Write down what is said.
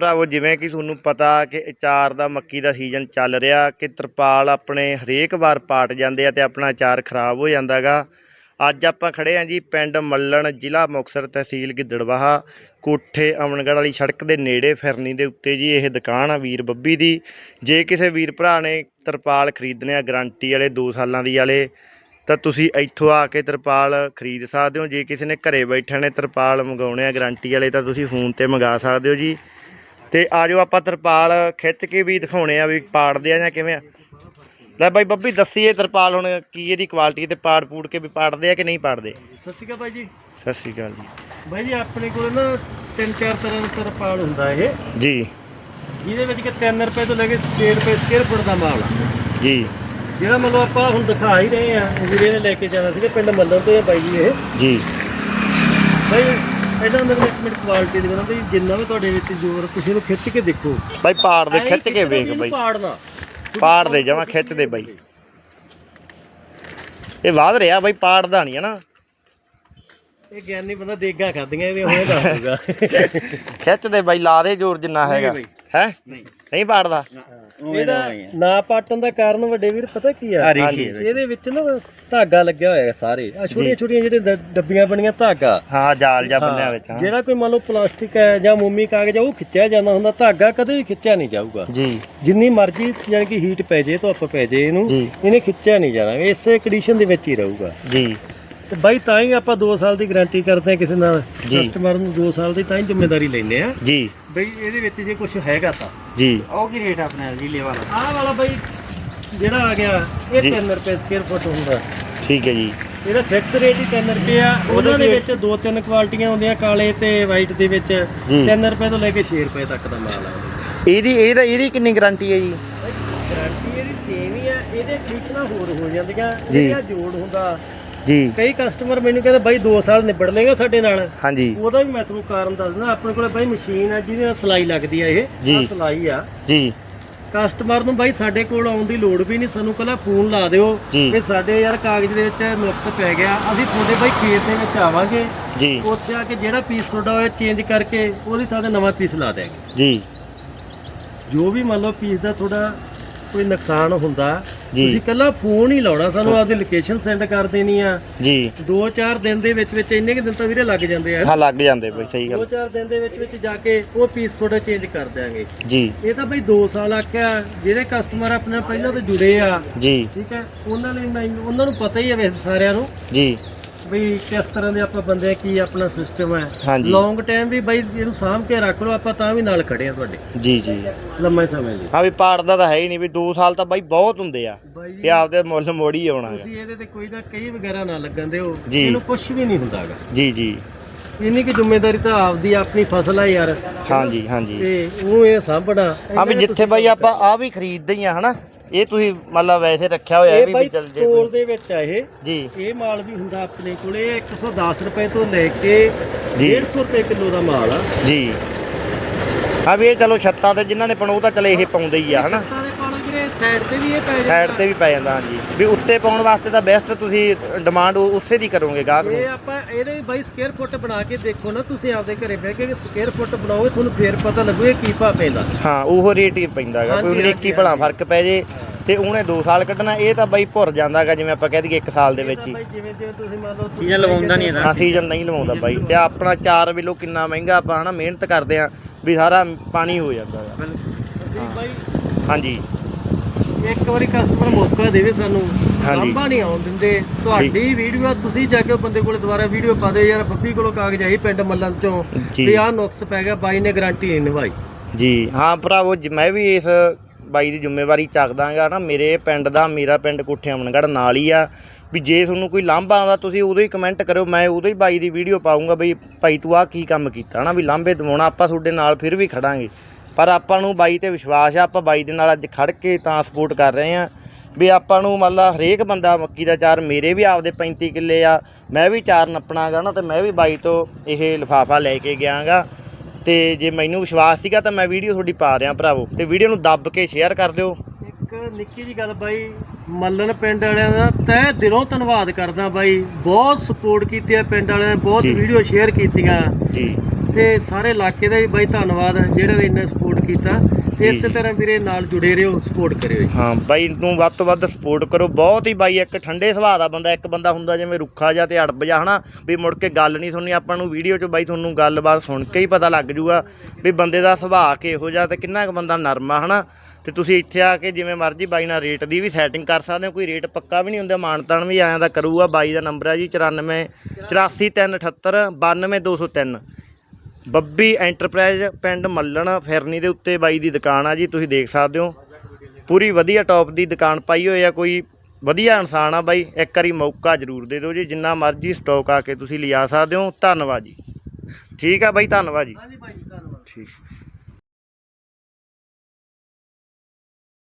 ਭਰਾਵੋ, ਜਿਵੇਂ ਕਿ ਤੁਹਾਨੂੰ ਪਤਾ ਕਿ ਅਚਾਰ ਦਾ ਮੱਕੀ ਦਾ ਸੀਜ਼ਨ ਚੱਲ ਰਿਹਾ, ਕਿ ਤਰਪਾਲ ਆਪਣੇ ਹਰੇਕ ਵਾਰ ਪਾਟ ਜਾਂਦੇ ਆ ਤੇ ਆਪਣਾ ਅਚਾਰ ਖਰਾਬ ਹੋ ਜਾਂਦਾਗਾ ਅੱਜ ਆਪਾਂ ਖੜੇ ਆ ਜੀ ਪਿੰਡ ਮੱਲਣ, ਜ਼ਿਲ੍ਹਾ ਮੁਕਤਸਰ ਤਹਿਸੀਲ ਗਿੱਦੜਵਾਹਾ। ਕੋਠੇ ਅਮਨਗੜ੍ਹ ਵਾਲੀ ਸੜਕ ਦੇ ਨੇੜੇ ਫਿਰਨੀ ਦੇ ਉੱਤੇ ਜੀ ਇਹ ਦੁਕਾਨ ਆ ਵੀਰ ਬੱਬੀ ਦੀ। ਜੇ ਕਿਸੇ ਵੀਰ ਭਰਾ ਨੇ ਤਰਪਾਲ ਖਰੀਦਣੇ ਆ ਗਾਰੰਟੀ ਵਾਲੇ 2 ਸਾਲਾਂ ਦੀ ਵਾਲੇ, ਤਾਂ ਤੁਸੀਂ ਇੱਥੋਂ ਆ ਕੇ ਤਰਪਾਲ ਖਰੀਦ ਸਕਦੇ ਹੋ। ਜੇ ਕਿਸੇ ਨੇ ਘਰੇ ਬੈਠੇ ਨੇ ਤਰਪਾਲ ਮੰਗਾਉਣੇ ਆ ਗਾਰੰਟੀ ਵਾਲੇ, ਤਾਂ ਤੁਸੀਂ ਫੋਨ ਤੇ ਮੰਗਾ ਸਕਦੇ ਹੋ ਜੀ। ਤੇ ਆਜੋ ਆਪਾਂ ਤਰਪਾਲ ਖਿੱਚ ਕੇ ਵੀ ਦਿਖਾਉਣੇ ਆ ਵੀ ਪਾੜਦੇ ਆ ਜਾਂ ਕਿਵੇਂ ਆ। ਲੈ ਬਾਈ ਬੱਬੀ ਦੱਸੀਏ ਤਰਪਾਲ ਹੁਣ ਕੀ ਇਹਦੀ ਕੁਆਲਿਟੀ ਤੇ ਪਾੜ ਪੂੜ ਕੇ ਵੀ ਪਾੜਦੇ ਆ ਕਿ ਨਹੀਂ ਪਾੜਦੇ? ਸਤਿ ਸ਼੍ਰੀ ਅਕਾਲ ਬਾਈ ਜੀ। ਸਤਿ ਸ਼੍ਰੀ ਅਕਾਲ ਜੀ। ਬਾਈ ਜੀ ਆਪਣੇ ਕੋਲ ਨਾ ਤਿੰਨ ਚਾਰ ਤਰ੍ਹਾਂ ਦਾ ਤਰਪਾਲ ਹੁੰਦਾ ਇਹ। ਜੀ। ਜਿਹਦੇ ਵਿੱਚ ਕਿ 3 ਰੁਪਏ ਤੋਂ ਲੈ ਕੇ 6 ਰੁਪਏ ਸਕੁਅਰ ਫੁੱਟ ਦਾ ਮਾਲ ਆ। ਜੀ। ਜਿਹੜਾ ਮਤਲਬ ਆਪਾਂ ਹੁਣ ਦਿਖਾ ਹੀ ਰਹੇ ਆ ਵੀਰੇ ਨੇ ਲੈ ਕੇ ਜਾਣਾ ਸੀਗਾ ਪਿੰਡ ਮੱਲਰ ਤੋਂ ਇਹ ਬਾਈ ਜੀ ਇਹ। ਜੀ। ਬਾਈ ਇਹਦਾ ਮਤਲਬ ਇੱਕ ਮਿੰਟ ਕੁਆਲਿਟੀ ਦੀ ਗੱਲ ਬਈ ਜਿੰਨਾ ਵੀ ਤੁਹਾਡੇ ਵਿੱਚ ਜ਼ੋਰ ਤੁਸੀਂ ਇਹਨੂੰ ਖਿੱਚ ਕੇ ਦੇਖੋ। ਬਾਈ ਪਾੜ ਦੇ ਖਿੱਚ ਕੇ ਵੀ ਵੇਖ ਬਾਈ। ਪਾੜਨਾ ਪਾੜ ਦੇ ਜਮਾਂ ਖਿੱਚ ਦੇ ਬਾਈ। ਇਹ ਵਾਧ ਰਿਹਾ ਬਾਈ ਪਾੜਦਾ ਨਹੀਂ ਹੈ ਨਾ। ਇਹ ਗਿਆਨੀ ਬੰਦਾ ਦੇਗਾ ਖਾਦੀਆਂ ਇਹਦੇ ਹੋਏ ਦੱਸ ਦੂਗਾ ਖਿੱਚ ਦੇ ਬਾਈ ਲਾ ਦੇ ਜ਼ੋਰ ਜਿੰਨਾ ਹੈਗਾ। ਹੈ? ਨਹੀਂ। ਨਹੀਂ ਪਾੜਦਾ? ਇਹਦਾ ਨਾ ਪਾਟਣ ਦਾ ਕਾਰਨ ਵੱਡੇ ਵੀਰ ਪਤਾ ਕੀ ਆ। ਇਹਦੇ ਵਿੱਚ ਨਾ ਧਾਗਾ ਲੱਗਿਆ ਹੋਇਆ ਸਾਰੇ। ਆ ਛੋਟੀਆਂ ਛੋਟੀਆਂ ਜਿਹੜੇ ਡ- ਡੱਬੀਆਂ ਬਣੀਆਂ ਧਾਗਾ। ਹਾਂ ਜਾਲ ਜਾ ਬੰਨਿਆ ਵਿੱਚ ਹਾਂ। ਜਿਹੜਾ ਕੋਈ ਮੰਨ ਲਓ ਪਲਾਸਟਿਕ ਹੈ ਜਾਂ ਮੋਮੀ ਕਾਗਜ਼ ਆ ਉਹ ਖਿੱਚਿਆ ਜਾਂਦਾ ਹੁੰਦਾ। ਧਾਗਾ ਕਦੇ ਵੀ ਖਿੱਚਿਆ ਨਹੀਂ ਜਾਊਗਾ। ਜੀ। ਜਿੰਨੀ ਮਰਜ਼ੀ ਯਾਨੀ ਕਿ ਹੀਟ ਪੈ ਜੇ ਧੁੱਪ ਪੈ ਜੇ ਇਹਨੂੰ ਜੀ। ਇਹਨੇ ਖਿੱਚਿਆ ਨਹੀਂ ਜਾਣਾ। ਇਹ ਇਸੇ ਕੰਡੀਸ਼ਨ ਦੇ ਵਿੱਚ ਹੀ ਰਹੂਗਾ। ਜੀ। ਤੇ ਬਾਈ ਤਾਂ ਹੀ ਆਪਾਂ 2 ਸਾਲ ਦੀ ਗਾਰੰਟੀ ਕਰਦੇ ਹਾਂ ਕਿਸੇ ਨਾਲ ਜੀ। ਕਸਟਮਰ ਨੂੰ 2 ਸਾਲ ਦੀ ਤਾਂ ਹੀ ਜ਼ਿੰਮੇਵਾਰੀ ਲੈਂਦੇ ਆ ਜੀ। ਬਈ ਇਹਦੇ ਵਿੱਚ ਜੇ ਕੁਝ ਹੈਗਾ ਤਾਂ। ਜੀ। ਉਹ ਕੀ ਰੇਟ ਆਪਣਾ ਜੀ ਲੈ ਵਾਲਾ? ਆਹ ਵਾਲਾ ਬਾਈ ਜਿਹੜਾ ਆ ਗਿਆ ਇਹ ਜੀ। 3 ਰੁਪਏ ਸਕੁਅਰ ਫੁੱਟ ਹੁੰਦਾ। ਠੀਕ ਹੈ ਜੀ। ਇਹਦਾ ਫਿਕਸ ਰੇਟ ਹੀ 3 ਰੁਪਏ ਆ। ਉਹਨਾਂ ਦੇ ਵਿੱਚ ਦੋ ਤਿੰਨ ਕੁਆਲਿਟੀਆਂ ਹੁੰਦੀਆਂ ਕਾਲੇ ਤੇ ਵਾਈਟ ਦੇ ਵਿੱਚ। ਜੀ। 3 ਰੁਪਏ ਤੋਂ ਲੈ ਕੇ 6 ਰੁਪਏ ਤੱਕ ਦਾ ਮਾਲ ਆ। ਇਹਦੀ ਇਹਦਾ ਇਹਦੀ ਕਿੰਨੀ ਗਾਰੰਟੀ ਹੈ ਜੀ? ਗਾਰੰਟੀ ਇਹਦੀ ਸੇਮ ਹੀ ਆ। ਇਹਦੇ ਟਿਕਣਾ ਹੋਰ ਹੋ ਜਾਂਦੀਆਂ। ਜੀ। ਇਹਦਾ ਜੋੜ ਹੁੰਦਾ। ਜੀ। ਕਈ ਕਸਟਮਰ ਮੈਨੂੰ ਕਹਿੰਦੇ ਬਾਈ 2 ਸਾਲ ਨਿਬੜ ਲੇਗਾ ਸਾਡੇ ਨਾਲ। ਹਾਂਜੀ। ਉਹਦਾ ਵੀ ਮੈਂ ਤੁਹਾਨੂੰ ਕਾਰਨ ਦੱਸ ਦਿੰਦਾ। ਆਪਣੇ ਕੋਲ ਬਾਈ ਮਸ਼ੀਨ ਆ ਜਿਹਦੇ ਨਾਲ ਸਲਾਈ ਲੱਗਦੀ ਆ ਇਹ। ਜੀ। ਆਹ ਸਲਾਈ ਆ। ਜੀ। ਕਸਟਮਰ ਨੂੰ ਬਾਈ ਸਾਡੇ ਕੋਲ ਆਉਣ ਦੀ ਲੋੜ ਵੀ ਨਹੀਂ। ਸਾਨੂੰ ਕੱਲਾ ਫੋਨ ਲਾ ਦਿਓ। ਕਿ ਸਾਡੇ ਯਾਰ ਕਾਗਜ਼ ਦੇ ਵਿੱਚ ਨੁਕਸ ਪੈ ਗਿਆ। ਅਸੀਂ ਤੁਹਾਡੇ ਬਾਈ ਖੇਤ ਦੇ ਵਿੱਚ ਆਵਾਂਗੇ। ਜੀ। ਉੱਥੇ ਆ ਕੇ ਜਿਹੜਾ ਪੀਸ ਤੁਹਾਡਾ ਹੋਇਆ ਚੇਂਜ ਕਰਕੇ ਉਹਦੀ ਥਾਂ ਤੇ ਨਵਾਂ ਪੀਸ ਲਾ ਦਿਆਂਗੇ। ਜੀ। ਜੋ ਵੀ ਮੰਨ ਲਓ ਪੀਸ ਦਾ ਤੁਹਾਡਾ ਕੋਈ ਨੁਕਸਾਨ ਹੁੰਦਾ ਜੀ। ਤੁਸੀਂ ਕੱਲਾ ਫੋਨ ਹੀ ਲਾਉਣਾ ਸਾਨੂੰ ਆਪਦੀ ਲੋਕੇਸ਼ਨ ਸੈਂਡ ਕਰ ਦੇਣੀ ਆ। ਜੀ। 2-4 ਦਿਨ ਦੇ ਵਿੱਚ ਵਿੱਚ ਇੰਨੇ ਕਿ ਦਿਨ ਤਾਂ ਵੀਰੇ ਲੱਗ ਜਾਂਦੇ ਆ। ਹਾਂ ਲੱਗ ਜਾਂਦੇ ਬਈ ਸਹੀ ਗੱਲ। 2-4 ਦਿਨ ਦੇ ਵਿੱਚ ਵਿੱਚ ਜਾ ਕੇ ਉਹ ਪੀਸ ਤੁਹਾਡਾ ਚੇਂਜ ਕਰ ਦਿਆਂਗੇ। ਜੀ। ਇਹ ਤਾਂ ਬਈ 2 ਸਾਲ ਆਖਿਆ ਜਿਹੜੇ ਕਸਟਮਰ ਆਪਣੇ ਨਾਲ ਪਹਿਲਾਂ ਤੋਂ ਜੁੜੇ ਆ। ਜੀ। ਠੀਕ ਹੈ ਉਹਨਾਂ ਲਈ ਮੈਨੂੰ ਉਹਨਾਂ ਨੂੰ ਪਤਾ ਹੀ ਹੈ ਵੈਸੇ ਸਾਰਿਆਂ ਨੂੰ। ਜੀ। ਬਈ ਕਿਸ ਤਰ੍ਹਾਂ ਦੇ ਆਪਾਂ ਬੰਦੇ ਆ, ਕੀ ਆਪਣਾ ਸਿਸਟਮ ਹੈ। ਹਾਂਜੀ। ਲੌਂਗ ਟਾਈਮ ਵੀ ਬਈ ਇਹਨੂੰ ਸਾਂਭ ਕੇ ਰੱਖ ਲਓ ਆਪਾਂ ਤਾਂ ਵੀ ਨਾਲ ਖੜੇ ਆ ਤੁਹਾਡੇ। ਜੀ ਜੀ। ਲੰਮੇ ਸਮੇਂ ਲਈ। ਹਾਂ ਵੀ ਪਾੜਦਾ ਤਾਂ ਹੈ ਹੀ ਨਹੀਂ ਵੀ 2 ਸਾਲ ਤਾਂ ਬਾਈ ਬਹੁਤ ਹੁੰਦੇ ਆ। ਬਾਈ ਜੀ ਇਹ ਆਪਦੇ ਮੁੱਲ ਮੋੜ ਆਉਣਾ ਤੁਸੀਂ। ਇਹਦੇ ਤੇ ਕੋਈ ਨਾ ਕਈ ਵਗੈਰਾ ਨਾ ਲੱਗਣ ਦਿਓ। ਜੀ। ਇਹਨੂੰ ਕੁਝ ਵੀ ਨਹੀਂ ਹੁੰਦਾਗਾ ਜੀ ਜੀ। ਇੰਨੀ ਕਿ ਜ਼ਿੰਮੇਵਾਰੀ ਤਾਂ ਆਪਦੀ ਆਪਣੀ ਫਸਲ ਆ ਯਾਰ। ਹਾਂਜੀ ਹਾਂਜੀ। ਤੇ ਉਹ ਇਹ ਸਾਂਭਣਾ। ਹਾਂ ਵੀ ਜਿੱਥੇ ਬਾਈ ਆਪਾਂ ਆ ਵੀ ਖਰੀਦਦੇ ਹੀ ਆ ਹਨਾ? ਇਹ ਤੁਸੀਂ ਮਤਲਬ ਵੈਸੇ ਰੱਖਿਆ ਹੋਇਆ ਇਹ ਵੀ ਬਾਈ ਚੱਲ ਜੇ ਤੋਲ ਕੋਈ- ਦੇ ਵਿੱਚ ਆ ਇਹ। ਜੀ। ਇਹ ਮਾਲ ਵੀ ਹੁੰਦਾ ਆਪਣੇ ਕੋਲੇ 110 ਰੁਪਏ ਤੋਂ ਲੈ ਕੇ ਜੀ। 150 ਰੁਪਏ ਕਿਲੋ ਦਾ ਮਾਲ ਆ। ਜੀ। ਹਾਂ ਵੀ ਇਹ ਚਲੋ ਛੱਤਾਂ ਤੇ ਜਿਨ੍ਹਾਂ ਨੇ ਉਹ ਤਾਂ ਚਲੇ ਇਹ ਪਾਉਂਦੇ ਹੀ ਆ ਹਨਾ? ਛੱਤਾਂ ਦੇ ਪਾਣਾ ਵੀਰੇ ਸਾਈਡ ਤੇ ਵੀ ਇਹ ਪੈ ਜਾਂਦਾ। ਸਾਈਡ ਤੇ ਵੀ ਪੈ ਜਾਂਦਾ ਹਾਂਜੀ। ਵੀ ਉੱਤੇ ਪਾਉਣ ਵਾਸਤੇ ਤਾਂ ਬੈਸਟ ਤੁਸੀਂ ਡਿਮਾਂਡ ਉਸੇ ਦੀ ਕਰੋਗੇ ਗਾਹਕ ਇਹ ਨੂੰ ਆਪਾਂ ਇਹਦੇ ਵੀ ਬਾਈ ਸਕੁਅਰ ਫੁੱਟ ਬਣਾ ਕੇ ਦੇਖੋ ਨਾ ਤੁਸੀਂ ਆਪਦੇ ਘਰੇ ਬਹਿ ਕੇ ਸਕੁਅਰ ਫੁੱਟ ਬਣਾਓਗੇ ਤੁਹਾਨੂੰ ਫੇਰ ਪਤਾ ਲੱਗੂ ਇਹ ਕੀ ਭਾ ਪੈਂਦਾ। ਹਾਂ ਉਹ ਰੇਟ ਹੀ ਪੈਂਦਾਗਾ ਹਾਂਜੀ, ਕੋਈ ਹਾਂਜੀ, ਨਿੱਕੀ ਭਲਾ ਹਾਂਜੀ। ਫ਼ਰਕ ਪੈ ਜੇ ਤੇ ਉਹਨੇ 2 ਸਾਲ ਕੱਢਣਾ ਇਹ ਤਾਂ ਬਾਈ ਭੁਰ ਜਾਂਦਾਗਾ ਜਿਵੇਂ ਆਪਾਂ ਕਹਿ ਦਈਏ 1 ਸਾਲ ਦੇ ਵਿੱਚ ਹੀ। ਬਾਈ ਜਿਵੇਂ ਜਿਵੇਂ ਤੁਸੀਂ ਮੰਨ ਲਓ ਚੀਜ਼ਾਂ ਲਵਾਉਂਦਾ ਨਹੀਂ ਇਹਦਾ। ਹਾਂ। ਸੀਜ਼ਨ ਨਹੀਂ ਲਵਾਉਂਦਾ ਬਾਈ। ਤੇ ਆਪਣਾ 4 ਕਿਲੋ ਕਿੰਨਾ ਮਹਿੰਗਾ ਆਪਾਂ ਹਨਾ ਮਿਹਨਤ ਕਰਦੇ ਆ ਵੀ ਸਾਰਾ ਪਾਣੀ ਹੋ ਜਾਂਦਾ ਗਾ। ਤੁਸੀਂ ਬਾਈ ਹਾਂਜੀ। ਇੱਕ ਵਾਰੀ ਕਸਟਮਰ ਮੌਕਾ ਦੇਵੇ ਸਾਨੂੰ ਹਾਂਜੀ। ਲਾਂਭਾ ਨਹੀਂ ਆਉਣ ਦਿੰਦੇ। ਤੁਹਾਡੀ ਵੀਡੀਓ ਤੁਸੀਂ ਜਾ ਕੇ ਉਹ ਬੰਦੇ ਕੋਲੇ ਦੁਬਾਰਾ ਵੀਡੀਓ ਪਾ ਦੇ ਯਾਰ ਬੱਬੀ ਕੋਲੋਂ ਕਾਗਜ਼ ਆਈ ਪਿੰਡ ਮੱਲਣ ਚੋਂ ਜੀ। ਵੀ ਆਹ ਨੁਕਸ ਪੈ ਗਿਆ ਬਾਈ ਨੇ ਗਾਰੰਟੀ ਨਹੀਂ ਨਿਭਾਈ। ਜੀ ਹਾਂ ਭਰਾਵੋ ਜ- ਮੈਂ ਵੀ ਇਸ ਬਾਈ ਦੀ ਜ਼ਿੰਮੇਵਾਰੀ ਚੱਕਦਾਗਾ ਨਾ। ਮੇਰੇ ਪਿੰਡ ਦਾ ਮੇਰਾ ਪਿੰਡ ਕੋਠੇ ਅਮਨਗੜ੍ਹ ਨਾਲ ਹੀ ਆ। ਵੀ ਜੇ ਤੁਹਾਨੂੰ ਕੋਈ ਲਾਂਭਾ ਆਉਂਦਾ ਤੁਸੀਂ ਉਦੋਂ ਹੀ ਕਮੈਂਟ ਕਰਿਓ। ਮੈਂ ਉਦੋਂ ਹੀ ਬਾਈ ਦੀ ਵੀਡੀਓ ਪਾਉਂਗਾ ਬਈ ਭਾਈ ਤੂੰ ਆਹ ਕੀ ਕੰਮ ਕੀਤਾ ਨਾ ਵੀ ਲਾਂਭੇ ਦਵਾਉਣਾ ਆਪਾਂ ਤੁਹਾਡੇ ਨਾਲ ਫਿਰ ਵੀ ਖੜਾਂਗੇ। ਪਰ ਆਪਾਂ ਨੂੰ ਬਾਈ ਤੇ ਵਿਸ਼ਵਾਸ ਆ ਆਪਾਂ ਬਾਈ ਦੇ ਨਾਲ ਅੱਜ ਖੜ ਕੇ ਤਾਂ ਸਪੋਰਟ ਕਰ ਰਹੇ ਆ ਵੀ ਆਪਾਂ ਨੂੰ ਮੰਨ ਲਾ ਹਰੇਕ ਬੰਦਾ ਮੱਕੀ ਦਾ ਚਾਰ ਮੇਰੇ ਵੀ ਆਪਦੇ 35 ਕਿੱਲੇ ਆ ਮੈਂ ਵੀ ਚਾਰ ਨੱਪਣਾਗਾ ਨਾ ਤੇ ਮੈਂ ਵੀ ਬਾਈ ਤੋਂ ਇਹ ਲਿਫਾਫਾ ਲੈ ਕੇ ਗਿਆਗਾ। ਤੇ ਜੇ ਮੈਨੂੰ ਵਿਸ਼ਵਾਸ ਸੀਗਾ ਤਾਂ ਮੈਂ ਵੀਡੀਓ ਤੁਹਾਡੀ ਪਾ ਰਿਹਾ ਭਰਾਵੋ। ਤੇ ਵੀਡੀਓ ਨੂੰ ਦੱਬ ਕੇ ਸ਼ੇਅਰ ਕਰ ਦਿਓ। ਇੱਕ ਨਿੱਕੀ ਜੀ ਗੱਲ ਬਾਈ ਮੱਲਣ ਪਿੰਡ ਵਾਲਿਆਂ ਦਾ ਤਹਿ ਦਿਲੋਂ ਧੰਨਵਾਦ ਕਰਦਾ ਬਾਈ। ਬਹੁਤ ਸਪੋਰਟ ਕੀਤੀ ਹੈ ਪਿੰਡ ਵਾਲਿਆਂ ਨੇ ਬਹੁਤ। ਵੀਡੀਓ ਸ਼ੇਅਰ ਕੀਤੀਆਂ। ਜੀ। ਤੇ ਸਾਰੇ ਇਲਾਕੇ ਦਾ ਵੀ ਬਾਈ ਧੰਨਵਾਦ ਜਿਹੜਾ ਵੀ ਇੰਨਾ ਸਪੋਰਟ ਕੀਤਾ ਤੇ ਜੀ। ਇਸੇ ਤਰ੍ਹਾਂ ਵੀਰੇ ਨਾਲ ਜੁੜੇ ਰਹੋ ਸਪੋਰਟ ਕਰਿਓ ਜੀ। ਹਾਂ ਬਾਈ ਨੂੰ ਵੱਧ ਤੋਂ ਵੱਧ ਸਪੋਰਟ ਕਰੋ। ਬਹੁਤ ਹੀ ਬਾਈ ਇੱਕ ਠੰਡੇ ਸੁਭਾਅ ਦਾ ਬੰਦਾ ਇੱਕ ਬੰਦਾ ਹੁੰਦਾ ਜਿਵੇਂ ਰੁੱਖਾ ਜਿਹਾ ਤੇ ਅੜਬ ਜਾ ਹਨਾ? ਵੀ ਮੁੜ ਕੇ ਗੱਲ ਨਹੀਂ ਸੁਣਨੀ। ਆਪਾਂ ਨੂੰ ਵੀਡੀਓ 'ਚ ਬਾਈ ਤੁਹਾਨੂੰ ਗੱਲਬਾਤ ਸੁਣ ਕੇ ਹੀ ਪਤਾ ਲੱਗ ਜੂਗਾ ਵੀ ਬੰਦੇ ਦਾ ਸੁਭਾਅ ਕਿਹੋ ਜਿਹਾ ਤੇ ਕਿੰਨਾ ਕੁ ਬੰਦਾ ਨਰਮ ਆ ਹਨਾ? ਤੇ ਤੁਸੀਂ ਇੱਥੇ ਆ ਕੇ ਜਿਵੇਂ ਮਰਜ਼ੀ ਬਾਈ ਨਾਲ ਰੇਟ ਦੀ ਵੀ ਸੈਟਿੰਗ ਕਰ ਸਕਦੇ ਹੋ। ਕੋਈ ਰੇਟ ਪੱਕਾ ਵੀ ਨਹੀਂ ਹੁੰਦਾ ਮਾਨਤਾਨ ਵੀ ਆਇਆ ਦਾ ਕਰੂਗਾ। ਬਾਈ ਦਾ ਨੰਬਰ ਹੈ ਜੀ 94 84378 92203 ਬੱਬੀ ਐਂਟਰਪ੍ਰਾਈਜ਼ ਪਿੰਡ ਮੱਲਣ ਫਿਰਨੀ ਦੇ ਉੱਤੇ ਬਾਈ ਦੀ ਦੁਕਾਨ ਆ ਜੀ ਤੁਸੀਂ ਦੇਖ ਸਕਦੇ ਹੋ। ਪੂਰੀ ਵਧੀਆ ਟੌਪ ਦੀ ਦੁਕਾਨ ਪਾਈ ਹੋਈ ਆ ਕੋਈ ਵਧੀਆ ਇਨਸਾਨ ਆ ਬਾਈ ਇੱਕ ਵਾਰੀ ਮੌਕਾ ਜ਼ਰੂਰ ਦੇ ਦਿਓ ਜੀ ਜਿੰਨਾ ਮਰਜ਼ੀ ਸਟਾਕ ਆ ਕੇ ਤੁਸੀਂ ਲਿਆ ਸਕਦੇ ਹੋ। ਧੰਨਵਾਦ ਜੀ। ਠੀਕ ਆ ਬਾਈ ਧੰਨਵਾਦ ਜੀ। ਹਾਂਜੀ ਬਾਈ ਧੰਨਵਾਦ। ਠੀਕ।